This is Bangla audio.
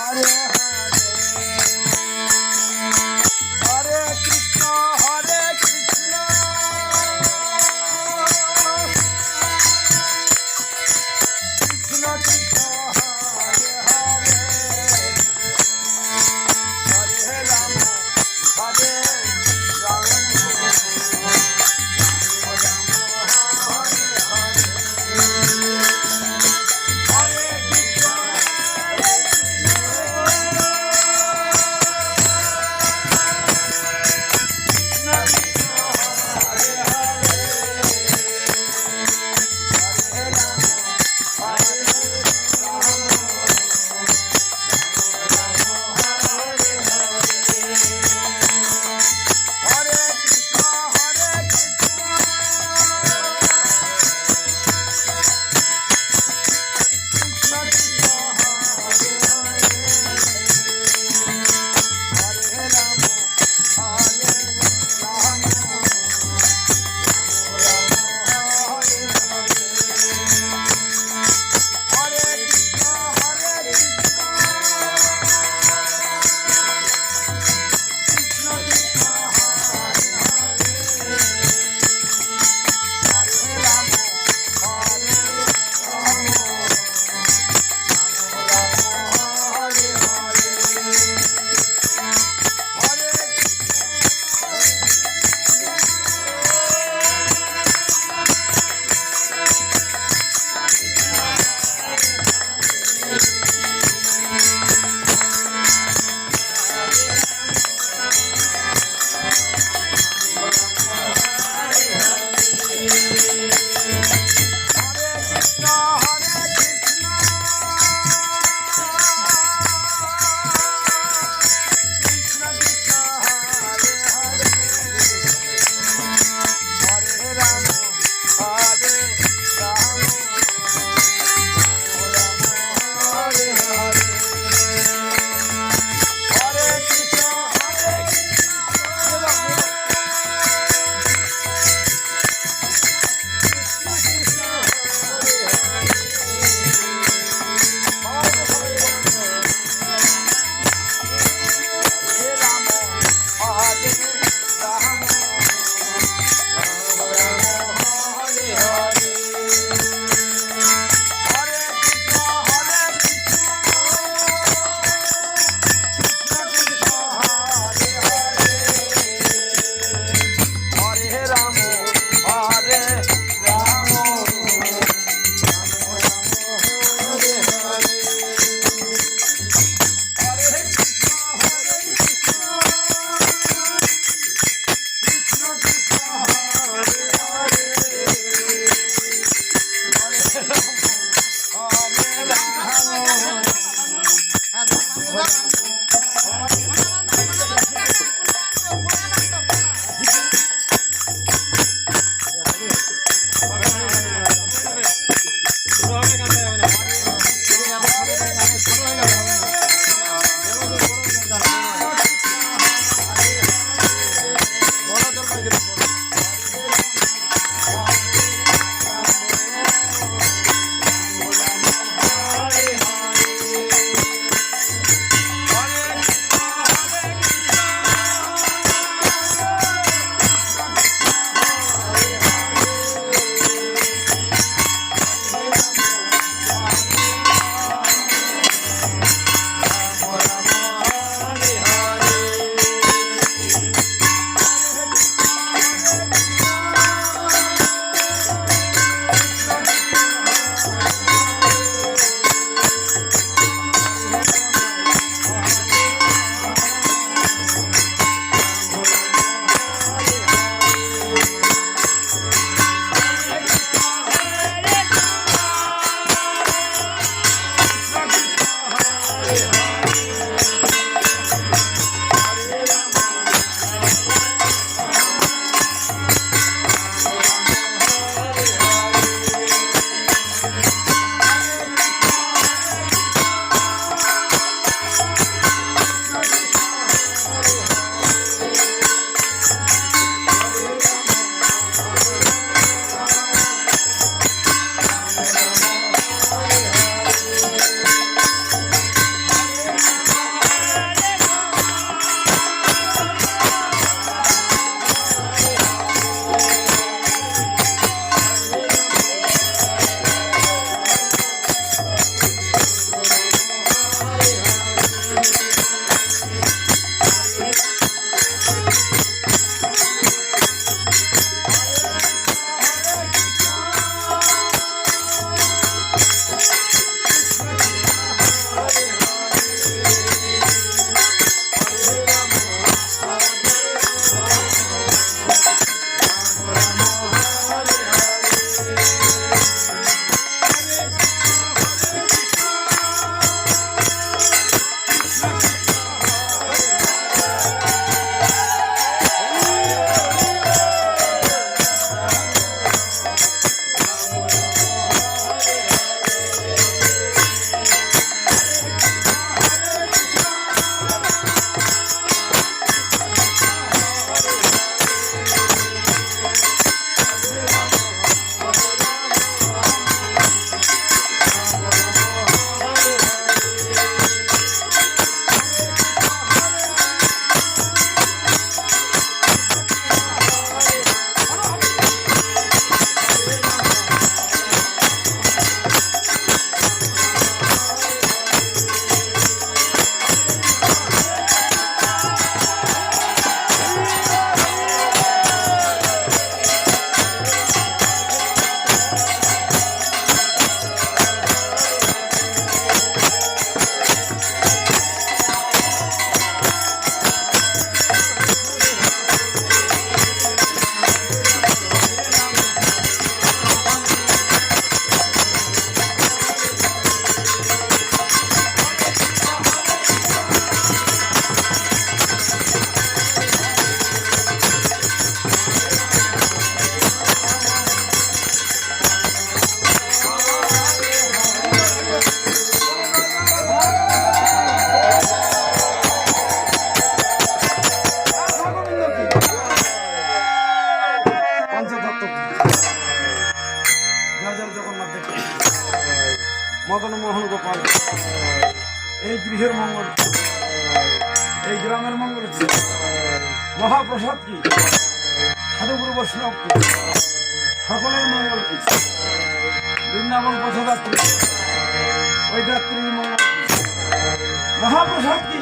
আরে Aleluia. Música এই মঙ্গল। এই গ্রামের মঙ্গল কি? মহাপ্রসাদ কি? সাধুগুরু বৈষ্ণব কি? সকলের মঙ্গল কি? বৃন্দাবন পথযাত্রী ওই যাত্রীর মঙ্গল মহাপ্রসাদ কি?